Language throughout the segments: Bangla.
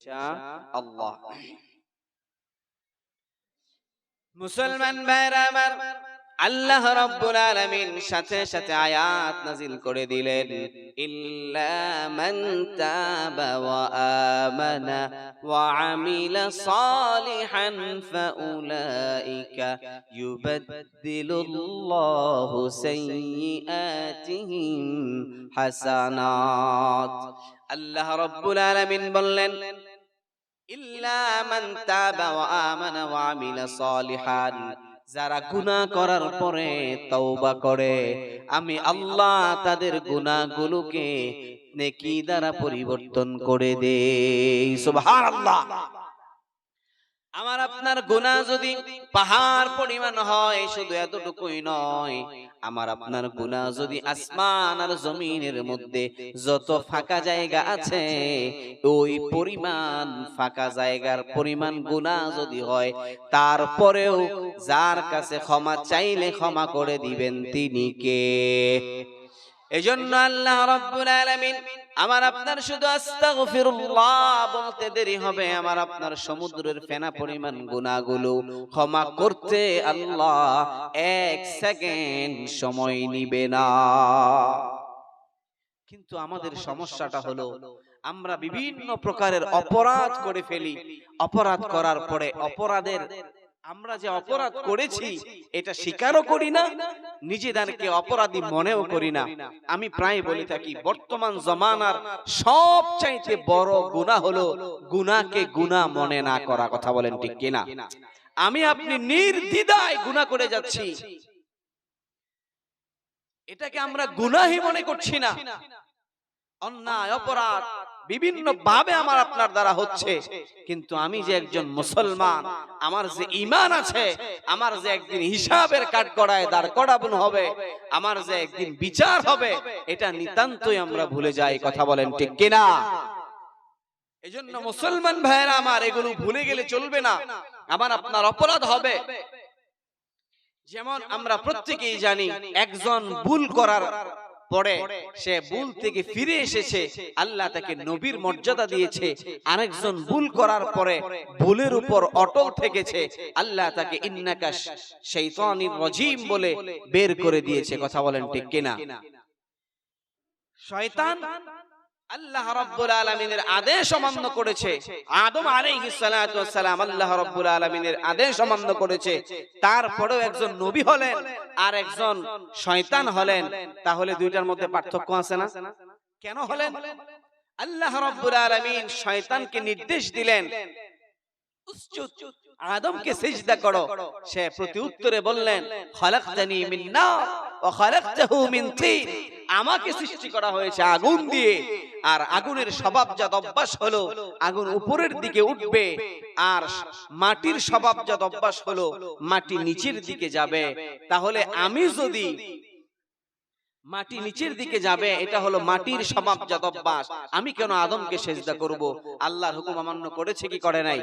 আল্লাহ মুসলমান ভাইরা আমার আল্লাহ রাব্বুল আলামিন সাথে সাথে আয়াত নাজিল করে দিলেন ইল্লা মান তাবা ওয়া আমানা ওয়া আমিলা সালিহান ফাউলাইকা ইউবাদদিলুল্লাহু সাইয়্যাতিহিম হাসানাত আল্লাহ রাব্বুল আলামিন বললেন যারা গুনাহ করার পরে তৌবা করে, আমি আল্লাহ তাদের গুনাহগুলোকে নেকি দ্বারা পরিবর্তন করে দেই। সুবহানাল্লাহ। আমার আপনার গুনাহ যদি পাহাড় পরিমাণ হয়, শুধু এতটুকুই নয়, আমার আপনার গুনাহ যদি আসমান আর জমিনের মধ্যে যত ফাঁকা জায়গা আছে, ওই পরিমাণ ফাঁকা জায়গার পরিমাণ গুনাহ যদি হয়, তারপরেও যার কাছে ক্ষমা চাইলে ক্ষমা করে দিবেন তিনি কে? এজন্য আল্লাহ রাব্বুল আলামিন আমার আপনার শুধু আস্তাগফিরুল্লাহ বলতে দেরি হবে, আমার আপনার সমুদ্রের ফেনা পরিমাণ গুনাহগুলো ক্ষমা করতে আল্লাহ এক সেকেন্ড সময় নিবে না। কিন্তু আমাদের সমস্যাটা হলো, আমরা বিভিন্ন প্রকারের অপরাধ করে ফেলি। অপরাধ করার পরে অপরাধের আমরা যে অপরাধ করেছি এটা স্বীকারও করি না নিজেদেরকে অপরাধী মনেও করি না। আমি প্রায় বলে থাকি বর্তমান জমানার সব চাইতে বড় গুণা হলো গুনাকে গুণা মনে না করা কথা বলেন ঠিক কিনা? আমি আপনি নির্দ্বিধায় গুনাহ করে যাচ্ছি। এটাকে আমরা গুনাহি মনে করছি না। অন্যায় অপরাধ বিভিন্ন ভাবে আমার আপনার দ্বারা হচ্ছে। কিন্তু আমি যে একজন মুসলমান আমার যে ইমান আছে আমার যে একদিন হিসাবের কাঠগড়ায় দাঁড় করানো হবে আমার যে একদিন বিচার হবে এটা নিতান্তই আমরা ভুলে যাই কথা বলেন ঠিক কিনা? এজন্য মুসলমান ভাইয়েরা আমার এগুলো ভুলে গেলে চলবে না। আমার আপনার অপরাধ হবে। যেমন আমরা প্রত্যেকেই জানি একজন ভুল করার পরে সে ভুল থেকে ফিরে এসেছে। আল্লাহ তাকে নবীর মর্যাদা দিয়েছে। আরেকজন ভুল করার পরে ভুলের উপর অটল থেকেছে। আল্লাহ তাকে ইন্নাকা শাইতানির রজিম বলে বের করে দিয়েছে। কথা বলেন ঠিক কিনা? শয়তান আল্লাহ রাব্বুল আলামিনের আদেশ অমান্য করেছে। আদেশ অমান্য করেছে। তারপরেও একজন নবী হলেন আর একজন শয়তান হলেন। তাহলে দুইটার মধ্যে পার্থক্য আছে না? কেন হলেন? আল্লাহ রাব্বুল আলামিন শয়তানকে নির্দেশ দিলেন আদমকে সিজদা করো। সে প্রতি উত্তরে বললেন খালাকতানি মিন নার ওয়া খালাকতাহু মিন তিন। আমাকে সৃষ্টি করা হয়েছে আগুন দিয়ে। আর আগুনের স্বভাবজাত অভ্যাস হলো আগুন উপরের দিকে উঠবে। আর মাটির স্বভাবজাত অভ্যাস হলো মাটি নিচের দিকে যাবে। তাহলে আমি যদি মাটি নিচের দিকে যাবে এটা হলো মাটির স্বভাবজাত অভ্যাস। আমি কেন আদমকে সেজদা করব? আল্লাহর হুকুম অমান্য করেছে কি করে নাই?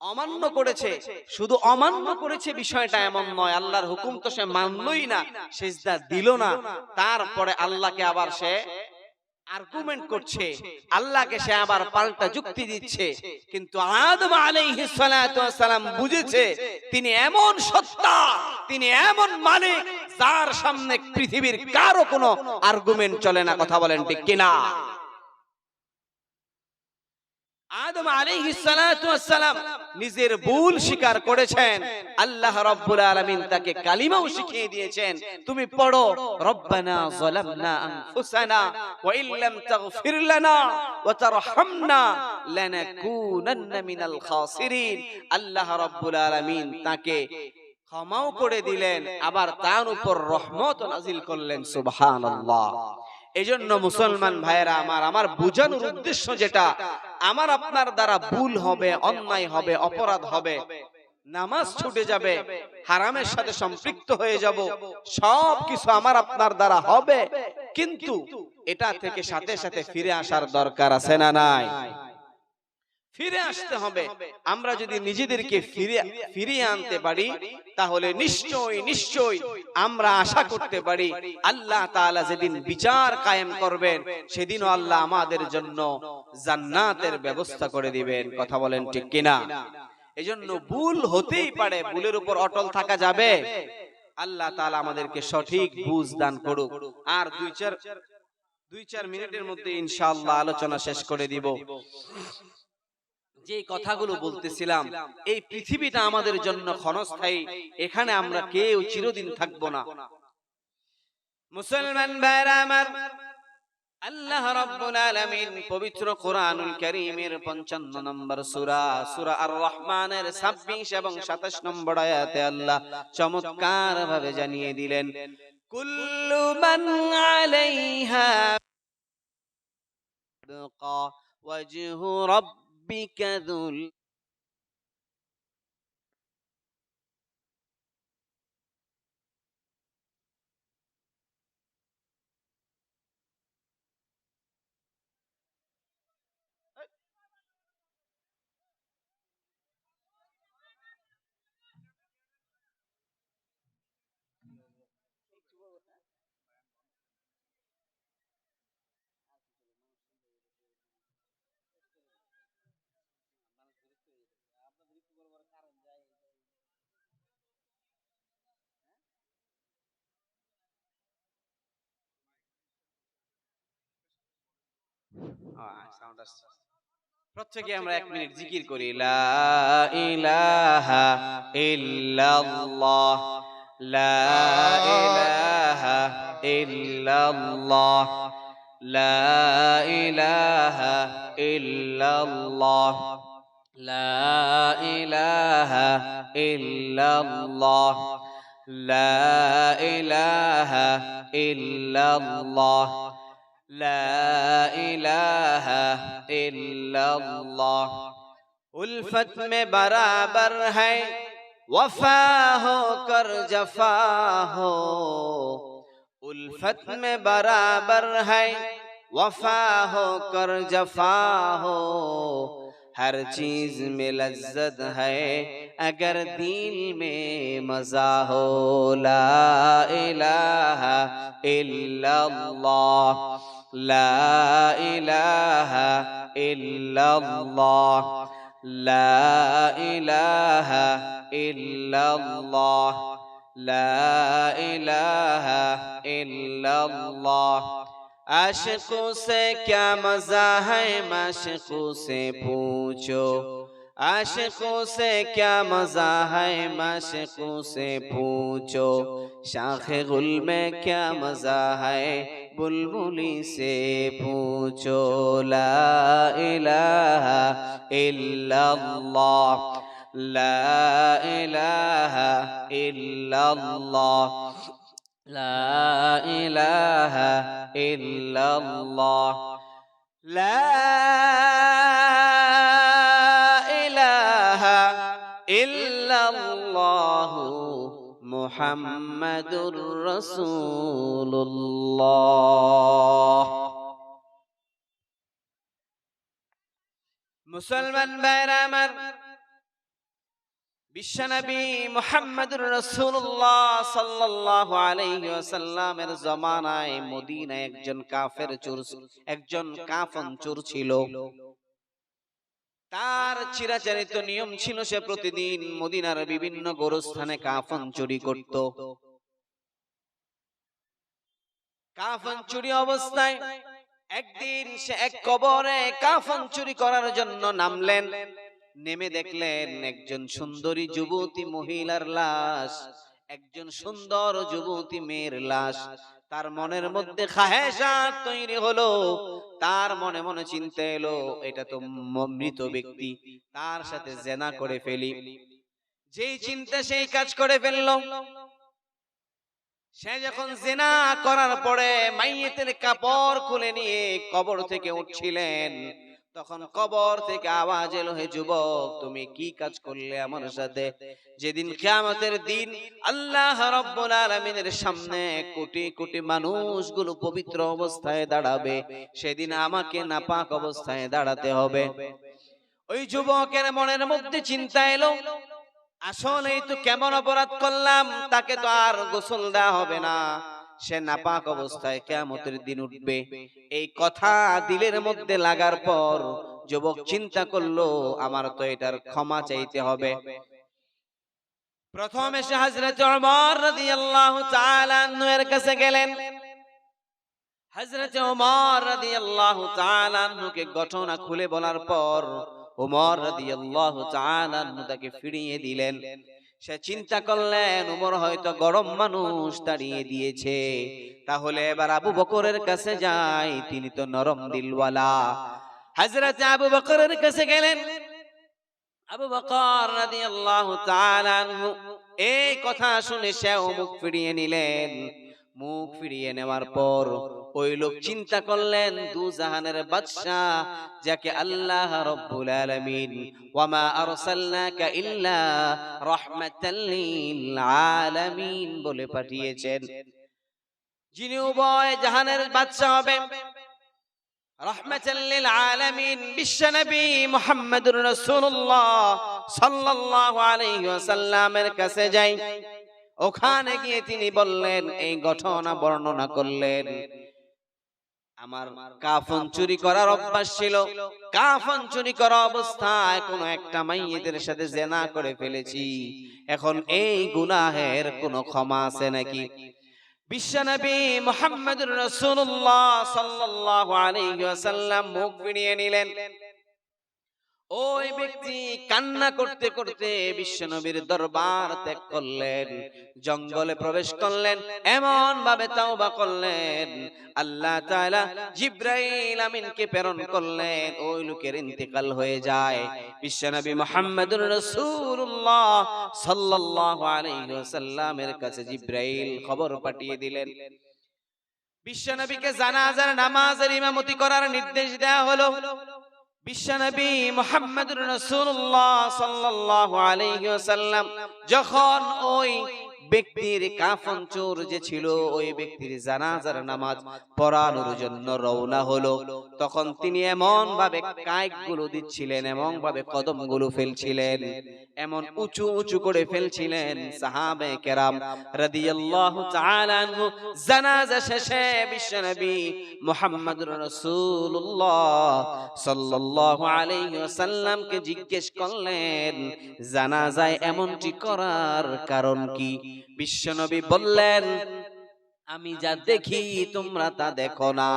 অমান্য করেছে। শুধু অমান্য করেছে বিষয়টা এমন নয়, আল্লাহর হুকুম তো সে মানলই না, সেজদা দিল না। তারপরে আল্লাহকে আবার সে আর্গুমেন্ট করছে। আল্লাহকে সে আবার পাল্টা যুক্তি দিচ্ছে। কিন্তু আদম বুঝেছে, তিনি এমন সত্তা, তিনি এমন মালিক, যার সামনে পৃথিবীর কারও কোনো আর্গুমেন্ট চলে না। কথা বলেন ঠিক কিনা? আদম আলাইহিস সালাতু ওয়াস সালাম নিজের ভুল স্বীকার করেছেন। আল্লাহ রাব্বুল আলামিন তাকে কালিমাও শিখিয়ে দিয়েছেন। তুমি পড়ো রব্বানা যালামনা আনফুসানা ওয়া ইল্লাম তাগফির লানা ওয়া তারহামনা লানাকুনান্না মিনাল খাসিরিন। আল্লাহ রাব্বুল আলামিন তাকে ক্ষমাও করে দিলেন আবার তার উপর রহমত নাজিল করলেন সুবহানাল্লাহ। এজন্য মুসলমান ভাইয়েরা আমার আমার বোঝানোর উদ্দেশ্য যেটা আমার আপনার দ্বারা ভুল হবে অন্যায় হবে অপরাধ হবে নামাজ ছুটে যাবে হারামের সাথে সম্পৃক্ত হয়ে যাব সব কিছু আমার আপনার দ্বারা হবে কিন্তু এটা থেকে সাথে সাথে ফিরে আসার দরকার আছে না নাই? ফিরে আসতে হবে। আমরা যদি নিজেদেরকে ফিরে ফিরিয়ে আনতে পারি তাহলে নিশ্চয়ই নিশ্চয়ই আমরা আশা করতে পারি আল্লাহ তাআলা যেদিন বিচার কায়েম করবেন সেদিনও আল্লাহ আমাদের জন্য জান্নাতের ব্যবস্থা করে দিবেন। কথা বলেন ঠিক কিনা? এজন্য ভুল হতেই পারে ভুলের উপর অটল থাকা যাবে। আল্লাহ তাআলা আমাদেরকে সঠিক বুঝ দান করুক। আর দুই চার দুই চার মিনিটের মধ্যে ইনশাআল্লাহ আলোচনা শেষ করে দিব। যে কথাগুলো বলতেছিলাম এই পৃথিবীটা আমাদের জন্য ক্ষণস্থায়ী এখানে আমরা কেউ চিরদিন থাকব না। মুসলমান ভাইরা আমার আল্লাহ আলামিন পবিত্র কোরআনুল কারীমের 55 নম্বর সূরা সূরা আর রহমানের 26 এবং 27 নম্বর আয়াতে আল্লাহ জানিয়ে দিলেন কুল্লু মান আলাইহা ওয়াজহু ربك ذو প্রত্যেকে আমরা এক মিনিট জিকির করি লা ইলাহা ইল্লাল্লাহ লা ইলাহা ইল্লাল্লাহ লা ইলাহা ইল্লাল্লাহ লা ইলাহা ইল্লাল্লাহ লা ইলাহা ইল্লাল্লাহ لا الہ الا اللہ الفت میں برابر ہے وفا ہو، کر جفا ہو. الفت میں برابر ہے، وفا ہو، کر جفا ہو. ہر چیز میں لذت ہے، اگر دین میں مزہ ہو. لا الہ الا اللہ لا إله إلا الله. لا إله إلا الله. لا إله إلا الله. عشق سے کیا مزہ ہے؟ مشق سے پوچھو. عاشق سے کیا مزہ ہے؟ مشق سے پوچھو. شاخ گل میں کیا مزہ ہے؟ بلبلی سے پوچھو لا الہ الا اللہ لا الہ الا اللہ لا الہ الا اللہ لا الہ محمد رسول الله মুসলমান ভাইরা আমার বিশ্বনবী মুহাম্মদুর রাসূলুল্লাহ সাল্লাল্লাহু আলাইহি ওয়াসাল্লামের জামানায় মদিনায় একজন কাফের চোর একজন কাফন চোর ছিল তার চিরাচরিত নিয়ম ছিল সে প্রতিদিন মদিনার বিভিন্ন গোরস্থানে কাফন চুরি করত। কাফন চুরি অবস্থায় একদিন সে এক কবরে কাফন চুরি করার জন্য নামলেন। নেমে দেখলেন একজন সুন্দরী যুবতী মহিলার লাশ, একজন সুন্দর যুবতী মেয়ের লাশ তার মনের মধ্যে তৈরি হলো তার মনে মনে চিন্তা এলো এটা তো মৃত ব্যক্তি তার সাথে জেনা করে ফেলি। যেই চিন্তা সেই কাজ করে ফেলল। সে যখন জেনা করার পরে মাইয়েতের কাপড় খুলে নিয়ে কবর থেকে উঠছিলেন। তখন কবর থেকে আওয়াজ এলো, হে যুবক, তুমি কি কাজ করলে আমার সাথে? যেদিন কিয়ামতের দিন আল্লাহ রাব্বুল আলামিনের সামনে কোটি কোটি মানুষগুলো পবিত্র অবস্থায় দাঁড়াবে, সেদিন আমাকে নাপাক অবস্থায় দাঁড়াতে হবে। ওই যুবকের মনের মধ্যে চিন্তা এলো আসলে তো কেমন অপরাধ করলাম, তাকে তো আর গোসল দেওয়া হবে না। সে নাপাক অবস্থায় কেমতের দিন উঠবে। এই কথা দিলের মধ্যে লাগার পর যুবক চিন্তা করল আমার তো এটার ক্ষমা চাইতে হবে। প্রথম এসে হযরত ওমর রাদিয়াল্লাহু তাআলা এর কাছে গেলেন। হযরত ওমর রাদিয়াল্লাহু তাআলা আনহুকে ঘটনা খুলে বলার পর ওমর রাদিয়াল্লাহু তাআলা তাকে ফিরিয়ে দিলেন। সে চিন্তা করলেন ওমর হয়তো গরম মানুষ তাড়িয়ে দিয়েছে। তাহলে এবার আবু বকরের কাছে যাই, তিনি তো নরম দিলওয়ালা। হযরত আবু বকরের কাছে গেলেন। আবু বকর রাদিয়াল্লাহু তাআলা এই কথা শুনে সেও মুখ ফিরিয়ে নিলেন। মুখ ফিরিয়ে নেওয়ার পর ওই লোক চিন্তা করলেন দু জাহানের বাদশাহ যাকে আল্লাহ রব্বুল আলামিন ওয়ামা আরসালনাকা ইল্লা রাহমাতাল লিল আলামিন বলে পাঠিয়েছেন। যিনি উভয় জাহানের বাদশাহ হবেন। রহমাতাল্লিল আলামিন বিশ্বনবী মুহাম্মদুর রাসূলুল্লাহ সাল্লাল্লাহু আলাইহি ওয়াসাল্লামের কাছে যাই। ওখানে গিয়ে তিনি বললেন এই ঘটনা বর্ণনা করলেন। আমার কাফন চুরি করার অভ্যাস ছিল। কাফন চুরি করা অবস্থায় কোন একটা মাইয়েদের সাথে জেনা করে ফেলেছি। এখন এই গুনাহের কোনো ক্ষমা আছে নাকি? বিশ্বনবী মুহাম্মদুর রাসূলুল্লাহ সাল্লাল্লাহু আলাইহি ওয়াসাল্লাম মুখ বিনিয়ে নিলেন। ওই ব্যক্তি কান্না করতে করতে বিশ্বনবীর দরবার ত্যাগ করলেন, জঙ্গলে প্রবেশ করলেন এমন ভাবে তাওবা করলেন। আল্লাহ তাআলা জিব্রাইল আমিনকে প্রেরণ করলেন, ওই লোকের ইন্তেকাল হয়ে যায়। বিশ্বনবী মুহাম্মদুর রাসূলুল্লাহ সাল্লাল্লাহু আলাইহি ওয়াসাল্লামের কাছে জিব্রাইল খবর পাঠিয়ে দিলেন। বিশ্বনবীকে জানাজার নামাজের ইমামতি করার নির্দেশ দেওয়া হলো। বিশ্বনবী মুহাম্মদুর রাসূলুল্লাহ সাল্লাল্লাহু আলাইহি ওয়াসাল্লাম যখন ওই ব্যক্তির কাফন চোর যে ছিল, ওই ব্যক্তির জানাজার নামাজ পড়ানোর জন্য রওনা হলো। তখন তিনি এমন ভাবে কায়গুলো দিচ্ছিলেন এমন ভাবে কদমগুলো ফেলছিলেন, এমন উঁচু উঁচু করে ফেলছিলেন সাহাবে কেরাম জানাজা শেষে বিশ্বনবী মুহাম্মদুর রাসূলুল্লাহ সাল্লাল্লাহু আলাইহি ওয়াসাল্লামকে জিজ্ঞেস করলেন, জানাজায় এমনটি করার কারণ কি? বিশ্বনবী বললেন, আমি যা দেখি তোমরা তা দেখো না।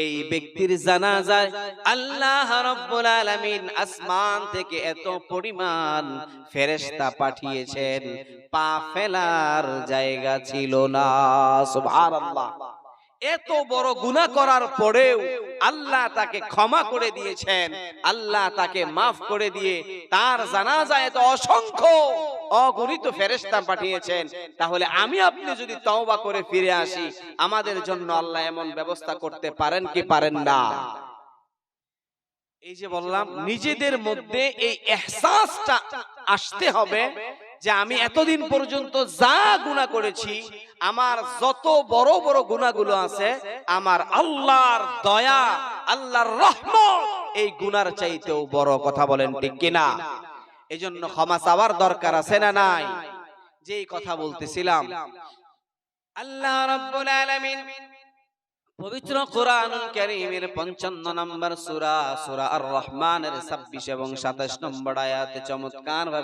এই ব্যক্তির জানাজায় আল্লাহ রাব্বুল আলামিন আসমান থেকে এত পরিমাণ ফেরেশতা পাঠিয়েছেন। পা ফেলার জায়গা ছিল না, সুবহানাল্লাহ। এত বড় গুনাহ করার পরেও আল্লাহ তাকে ক্ষমা করে দিয়েছেন, আল্লাহ তাকে মাফ করে দিয়ে তার জানাজায় এত অসংখ্য অগণিত ফেরেশতা পাঠিয়েছেন। তাহলে আমি আপনি যদি তওবা করে ফিরে আসি, আমাদের জন্য আল্লাহ এমন ব্যবস্থা করতে পারেন কি পারেন না? এই যে বললাম, নিজেদের মধ্যে এই এহসাসটা আসতে হবে যে আমি এতদিন পর্যন্ত যা গুনাহ করেছি, আমার যত বড় বড় গুনাহগুলো আছে, আমার আল্লাহর দয়া, আল্লাহর রহমত, এই গুনার চাইতেও বড় কথা বলেন ঠিক কিনা? এজন্য ক্ষমা চাওয়ার দরকার আছে না নাই? যেই কথা বলতেছিলাম। আল্লাহ রাব্বুল আলামিন পবিত্র কোরআন কারীমের 55 নম্বর সূরা সূরা আর রহমানের 26 এবং 27 নম্বর আয়াতে চমৎকার